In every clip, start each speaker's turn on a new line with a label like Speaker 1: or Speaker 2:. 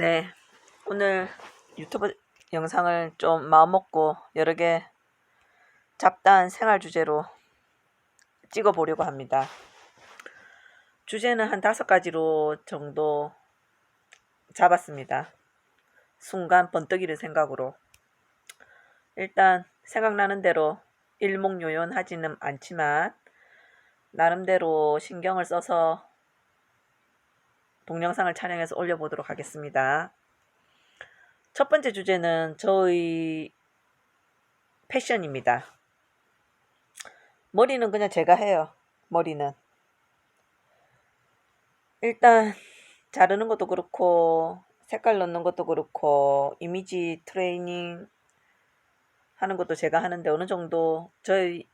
Speaker 1: 네, 오늘 유튜브 영상을 좀 마음먹고 여러 개 잡다한 생활 주제로 찍어 보려고 합니다. 주제는 한 다섯 가지로 정도 잡았습니다. 순간 번뜩이는 생각으로. 일단 생각나는 대로 일목요연하지는 않지만 나름대로 신경을 써서 동영상을 촬영해서 올려보도록 하겠습니다. 첫 번째 주제는 저의 패션입니다. 머리는 그냥 제가 해요. 머리는. 일단 자르는 것도 그렇고 색깔 넣는 것도 그렇고 이미지 트레이닝 하는 것도 제가 하는데 어느 정도 저희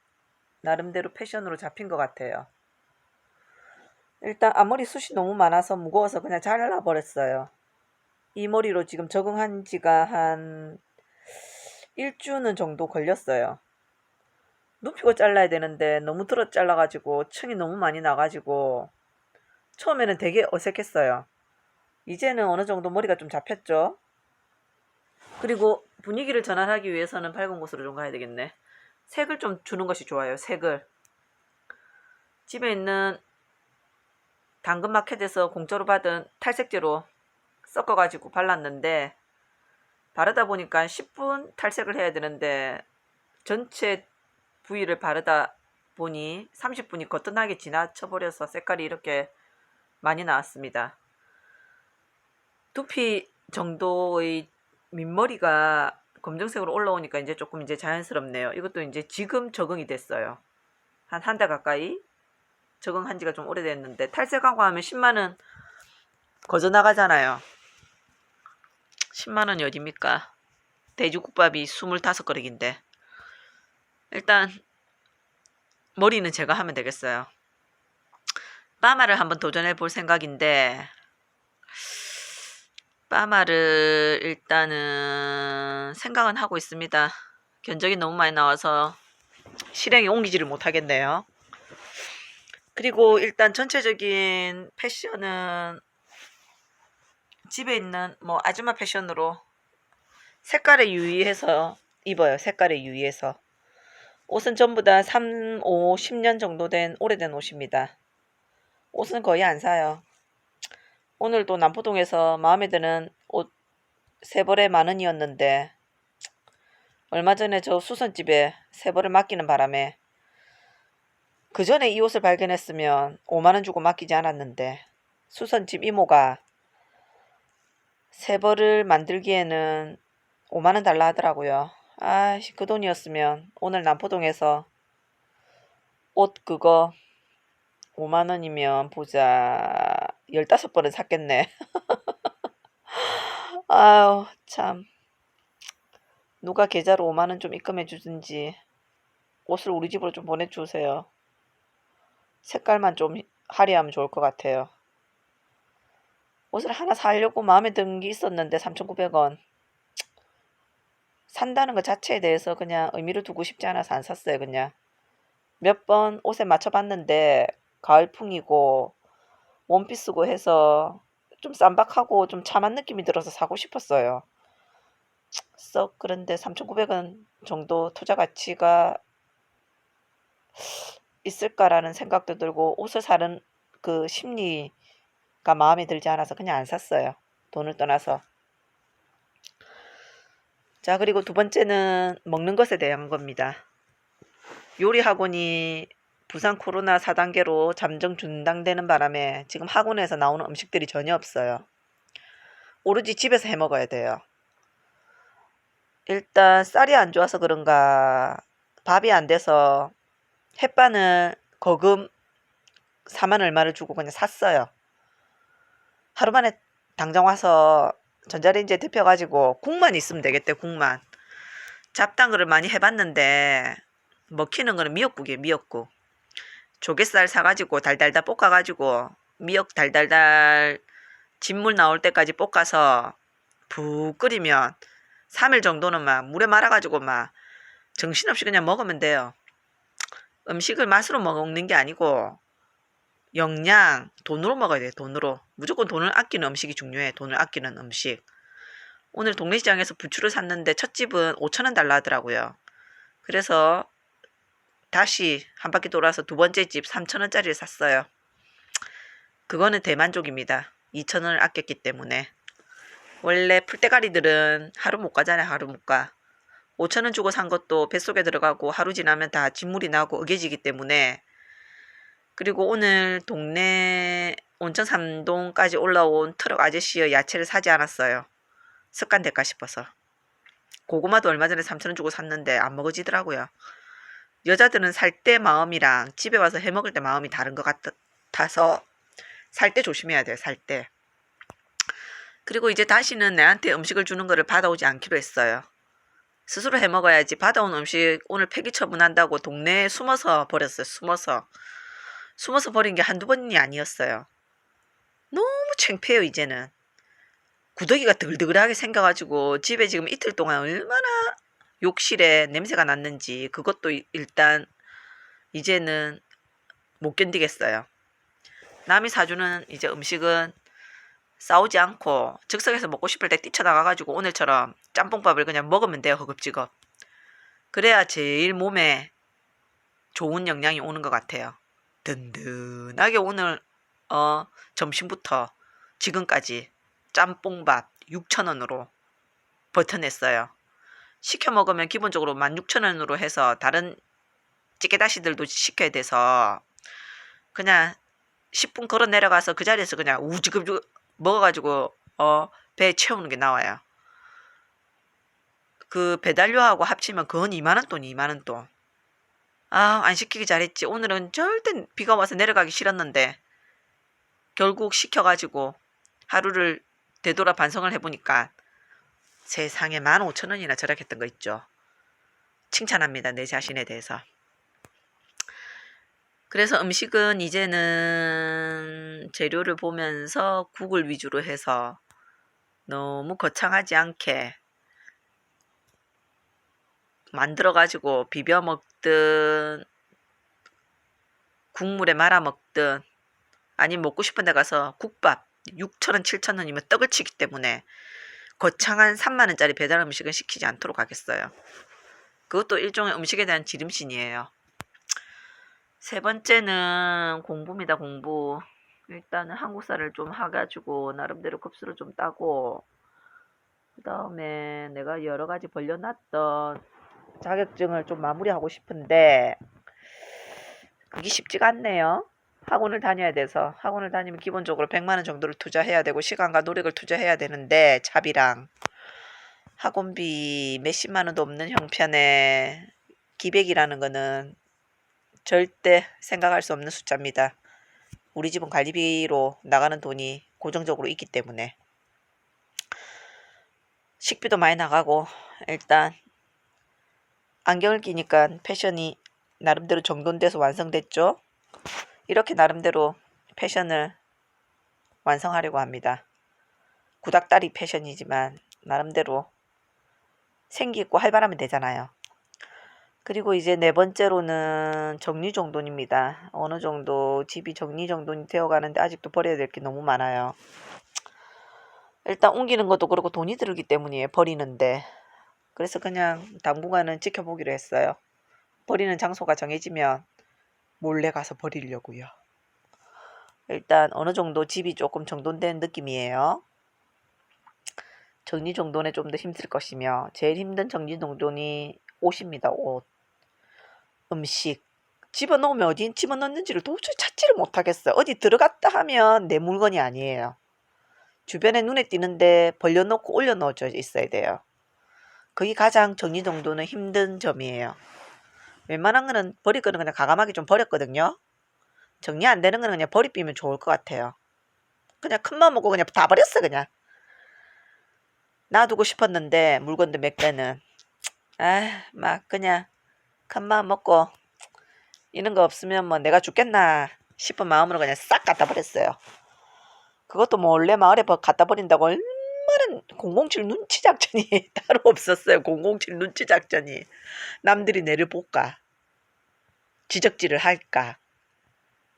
Speaker 1: 나름대로 패션으로 잡힌 것 같아요. 일단 앞머리 숱이 너무 많아서 무거워서 그냥 잘라버렸어요. 이 머리로 지금 적응한 지가 한 일주는 정도 걸렸어요. 눕히고 잘라야 되는데 너무 들어 잘라가지고 층이 너무 많이 나가지고 처음에는 되게 어색했어요. 이제는 어느 정도 머리가 좀 잡혔죠. 그리고 분위기를 전환하기 위해서는 밝은 곳으로 좀 가야 되겠네. 색을 좀 주는 것이 좋아요. 색을. 집에 있는 당근마켓에서 공짜로 받은 탈색제로 섞어가지고 발랐는데 바르다 보니까 10분 탈색을 해야 되는데 전체 부위를 바르다 보니 30분이 거뜬하게 지나쳐버려서 색깔이 이렇게 많이 나왔습니다. 두피 정도의 밑머리가 검정색으로 올라오니까 이제 조금 이제 자연스럽네요. 이것도 이제 지금 적응이 됐어요. 한 한 달 가까이 적응한 지가 좀 오래됐는데 탈색하고 하면 10만 원 거저 나가잖아요. 10만 원이 어딥니까? 돼지국밥이 25그릇인데 일단 머리는 제가 하면 되겠어요. 파마를 한번 도전해 볼 생각인데 파마를 일단은 생각은 하고 있습니다. 견적이 너무 많이 나와서 실행에 옮기지를 못하겠네요. 그리고 일단 전체적인 패션은 집에 있는 뭐 아줌마 패션으로 색깔에 유의해서 입어요. 색깔에 유의해서. 옷은 전부 다 3, 5, 10년 정도 된 오래된 옷입니다. 옷은 거의 안 사요. 오늘도 남포동에서 마음에 드는 옷 세 벌에 만 원이었는데 얼마 전에 저 수선집에 세 벌을 맡기는 바람에 그 전에 이 옷을 발견했으면 5만 원 주고 맡기지 않았는데 수선집 이모가 세 벌을 만들기에는 5만 원 달라 하더라고요. 아씨 그 돈이었으면 오늘 남포동에서 옷 그거 5만 원이면 보자 15벌은 샀겠네. 아유 참 누가 계좌로 5만 원 좀 입금해 주든지 옷을 우리 집으로 좀 보내주세요. 색깔만 좀 화려하면 좋을 것 같아요. 옷을 하나 사려고 마음에 든 게 있었는데 3,900원. 산다는 것 자체에 대해서 그냥 의미를 두고 싶지 않아서 안 샀어요, 그냥. 몇 번 옷에 맞춰봤는데 가을풍이고 원피스고 해서 좀 쌈박하고 좀 참한 느낌이 들어서 사고 싶었어요. 썩 그런데 3,900원 정도 투자 가치가 있을까라는 생각도 들고 옷을 사는 그 심리가 마음에 들지 않아서 그냥 안 샀어요. 돈을 떠나서. 자, 그리고 두 번째는 먹는 것에 대한 겁니다. 요리 학원이 부산 코로나 4단계로 잠정 중단되는 바람에 지금 학원에서 나오는 음식들이 전혀 없어요. 오로지 집에서 해 먹어야 돼요. 일단 쌀이 안 좋아서 그런가 밥이 안 돼서 햇반을 거금 4만 얼마를 주고 그냥 샀어요. 하루 만에 당장 와서 전자레인지에 데펴가지고 국만 있으면 되겠대 국만. 잡당을 많이 해봤는데 먹히는 거는 미역국이에요 미역국. 조갯살 사가지고 달달달 볶아가지고 미역 달달달 진물 나올 때까지 볶아서 푹 끓이면 3일 정도는 막 물에 말아가지고 막 정신없이 그냥 먹으면 돼요. 음식을 맛으로 먹는 게 아니고 영양 돈으로 먹어야 돼 돈으로. 무조건 돈을 아끼는 음식이 중요해 돈을 아끼는 음식. 오늘 동네 시장에서 부추를 샀는데 첫 집은 5천원 달라 하더라고요. 그래서 다시 한 바퀴 돌아서 두 번째 집 3천원짜리를 샀어요. 그거는 대만족입니다. 2천원을 아꼈기 때문에. 원래 풀떼가리들은 하루 못 가잖아요 하루 못 가 5천원 주고 산 것도 뱃속에 들어가고 하루 지나면 다 진물이 나고 으개지기 때문에 그리고 오늘 동네 온천 삼동까지 올라온 트럭 아저씨의 야채를 사지 않았어요. 습관 될까 싶어서. 고구마도 얼마 전에 3천원 주고 샀는데 안 먹어지더라고요. 여자들은 살 때 마음이랑 집에 와서 해 먹을 때 마음이 다른 것 같아서 살 때 조심해야 돼요. 살 때. 그리고 이제 다시는 내한테 음식을 주는 거를 받아오지 않기로 했어요. 스스로 해 먹어야지 받아온 음식 오늘 폐기 처분한다고 동네에 숨어서 버렸어요. 숨어서. 숨어서 버린 게 한두 번이 아니었어요. 너무 창피해요, 이제는. 구더기가 드글드글하게 생겨가지고 집에 지금 이틀 동안 얼마나 욕실에 냄새가 났는지 그것도 이- 일단 이제는 못 견디겠어요. 남이 사주는 이제 음식은 싸우지 않고 즉석에서 먹고 싶을 때 뛰쳐나가가지고 오늘처럼 짬뽕밥을 그냥 먹으면 돼요, 허겁지겁. 그래야 제일 몸에 좋은 영향이 오는 것 같아요. 든든하게 오늘 어 점심부터 지금까지 짬뽕밥 6,000원으로 버텨냈어요. 시켜 먹으면 기본적으로 16,000원으로 해서 다른 찌개다시들도 시켜야 돼서 그냥 10분 걸어 내려가서 그 자리에서 그냥 우지급주 먹어가지고 어 배 채우는 게 나와요. 그 배달료하고 합치면 그건 2만 원 돈, 2만 원 돈. 아, 안 시키기 잘했지. 오늘은 절대 비가 와서 내려가기 싫었는데 결국 시켜가지고 하루를 되돌아 반성을 해보니까 세상에 15,000원이나 절약했던 거 있죠. 칭찬합니다. 내 자신에 대해서. 그래서 음식은 이제는 재료를 보면서 국을 위주로 해서 너무 거창하지 않게 만들어 가지고 비벼 먹든 국물에 말아 먹든 아니면 먹고 싶은 데 가서 국밥 6천원 7천원이면 떡을 치기 때문에 거창한 3만원짜리 배달 음식은 시키지 않도록 하겠어요. 그것도 일종의 음식에 대한 지름신이에요. 세 번째는 공부입니다. 공부. 일단은 한국사를 좀 해가지고 나름대로 급수를 좀 따고 그 다음에 내가 여러 가지 벌려놨던 자격증을 좀 마무리하고 싶은데 그게 쉽지가 않네요. 학원을 다녀야 돼서 학원을 다니면 기본적으로 100만 원 정도를 투자해야 되고 시간과 노력을 투자해야 되는데 차비랑 학원비 몇십만 원도 없는 형편에 기백이라는 거는 절대 생각할 수 없는 숫자입니다. 우리 집은 관리비로 나가는 돈이 고정적으로 있기 때문에 식비도 많이 나가고 일단 안경을 끼니까 패션이 나름대로 정돈돼서 완성됐죠. 이렇게 나름대로 패션을 완성하려고 합니다. 구닥다리 패션이지만 나름대로 생기 있고 활발하면 되잖아요. 그리고 이제 네 번째로는 정리정돈입니다. 어느 정도 집이 정리정돈이 되어가는데 아직도 버려야 될 게 너무 많아요. 일단 옮기는 것도 그렇고 돈이 들기 때문이에요. 버리는데. 그래서 그냥 당분간은 지켜보기로 했어요. 버리는 장소가 정해지면 몰래 가서 버리려고요. 일단 어느 정도 집이 조금 정돈된 느낌이에요. 정리정돈에 좀 더 힘들 것이며 제일 힘든 정리정돈이 옷입니다. 옷. 음식. 집어넣으면 어디 집어넣는지를 도저히 찾지를 못하겠어요. 어디 들어갔다 하면 내 물건이 아니에요. 주변에 눈에 띄는데 벌려놓고 올려놓져 있어야 돼요. 그게 가장 정리정돈은 힘든 점이에요. 웬만한 거는 버릴 거는 그냥 가감하게 좀 버렸거든요. 정리 안 되는 거는 그냥 버리면 좋을 것 같아요. 그냥 큰맘 먹고 그냥 다 버렸어 그냥. 놔두고 싶었는데 물건도 몇 개는 아 막 그냥 큰 마음 먹고 이런 거 없으면 뭐 내가 죽겠나 싶은 마음으로 그냥 싹 갖다 버렸어요. 그것도 뭐 원래 마을에 버- 갖다 버린다고 얼마나 007 눈치 작전이 따로 없었어요. 007 눈치 작전이 남들이 내를 볼까 지적질을 할까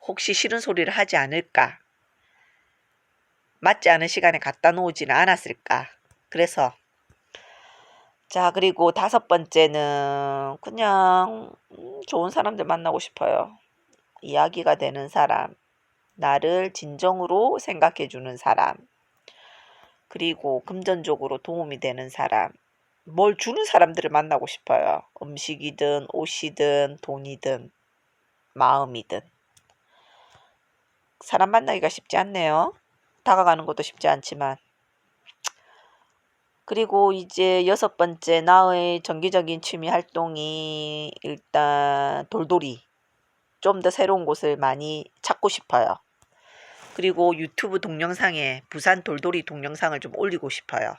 Speaker 1: 혹시 싫은 소리를 하지 않을까? 맞지 않은 시간에 갖다 놓지는 않았을까? 그래서 자 그리고 다섯 번째는 그냥 음, 좋은 사람들 만나고 싶어요. 이야기가 되는 사람, 나를 진정으로 생각해 주는 사람, 그리고 금전적으로 도움이 되는 사람, 뭘 주는 사람들을 만나고 싶어요. 음식이든 옷이든 돈이든 마음이든. 사람 만나기가 쉽지 않네요. 다가가는 것도 쉽지 않지만. 그리고 이제 여섯 번째 나의 정기적인 취미 활동이 일단 돌돌이. 좀 더 새로운 곳을 많이 찾고 싶어요. 그리고 유튜브 동영상에 부산 돌돌이 동영상을 좀 올리고 싶어요.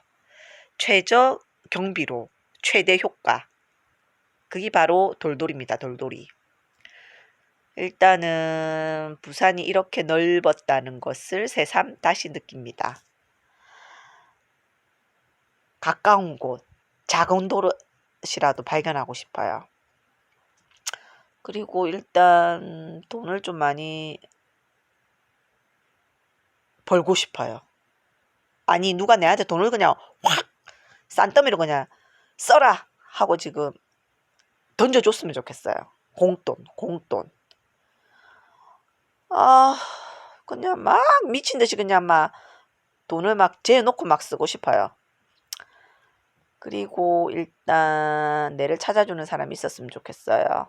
Speaker 1: 최저 경비로 최대 효과. 그게 바로 돌돌입니다. 돌돌이. 일단은 부산이 이렇게 넓었다는 것을 새삼 다시 느낍니다. 가까운 곳, 작은 도시라도 발견하고 싶어요. 그리고 일단 돈을 좀 많이 벌고 싶어요. 아니 누가 내한테 돈을 그냥 확 싼더미로 그냥 써라 하고 지금 던져줬으면 좋겠어요. 공돈, 공돈. 아 그냥 막 미친 듯이 그냥 막 돈을 막 재놓고 막 쓰고 싶어요. 그리고 일단 내를 찾아주는 사람이 있었으면 좋겠어요.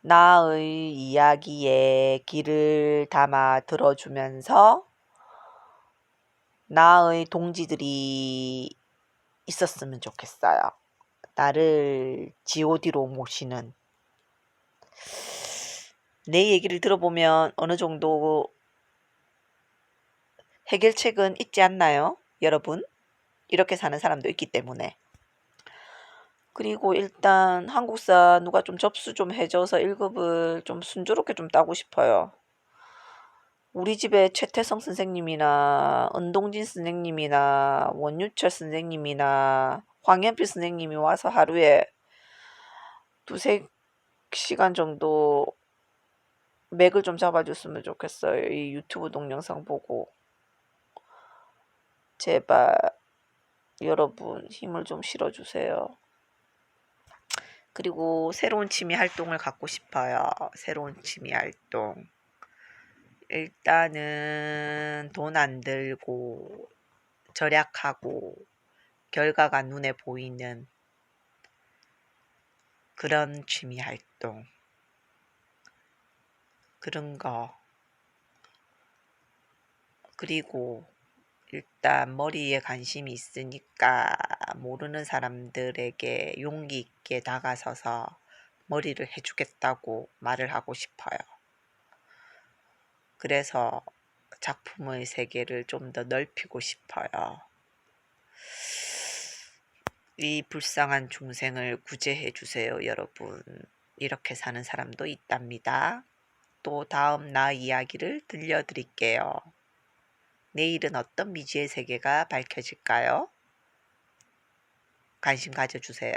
Speaker 1: 나의 이야기에 귀를 담아 들어주면서 나의 동지들이 있었으면 좋겠어요. 나를 god로 모시는 내 얘기를 들어보면 어느 정도 해결책은 있지 않나요? 여러분? 이렇게 사는 사람도 있기 때문에. 그리고 일단 한국사 누가 좀 접수 좀 해줘서 1급을 좀 순조롭게 좀 따고 싶어요. 우리 집에 최태성 선생님이나 은동진 선생님이나 원유철 선생님이나 황현필 선생님이 와서 하루에 두세 시간 정도 맥을 좀 잡아줬으면 좋겠어요. 이 유튜브 동영상 보고. 제발 여러분 힘을 좀 실어주세요. 그리고 새로운 취미 활동을 갖고 싶어요. 새로운 취미 활동. 일단은 돈 안 들고 절약하고 결과가 눈에 보이는 그런 취미 활동. 그런 거. 그리고 일단 머리에 관심이 있으니까 모르는 사람들에게 용기 있게 다가서서 머리를 해주겠다고 말을 하고 싶어요. 그래서 작품의 세계를 좀 더 넓히고 싶어요. 이 불쌍한 중생을 구제해 주세요, 여러분. 이렇게 사는 사람도 있답니다. 또 다음 나 이야기를 들려드릴게요. 내일은 어떤 미지의 세계가 밝혀질까요? 관심 가져주세요.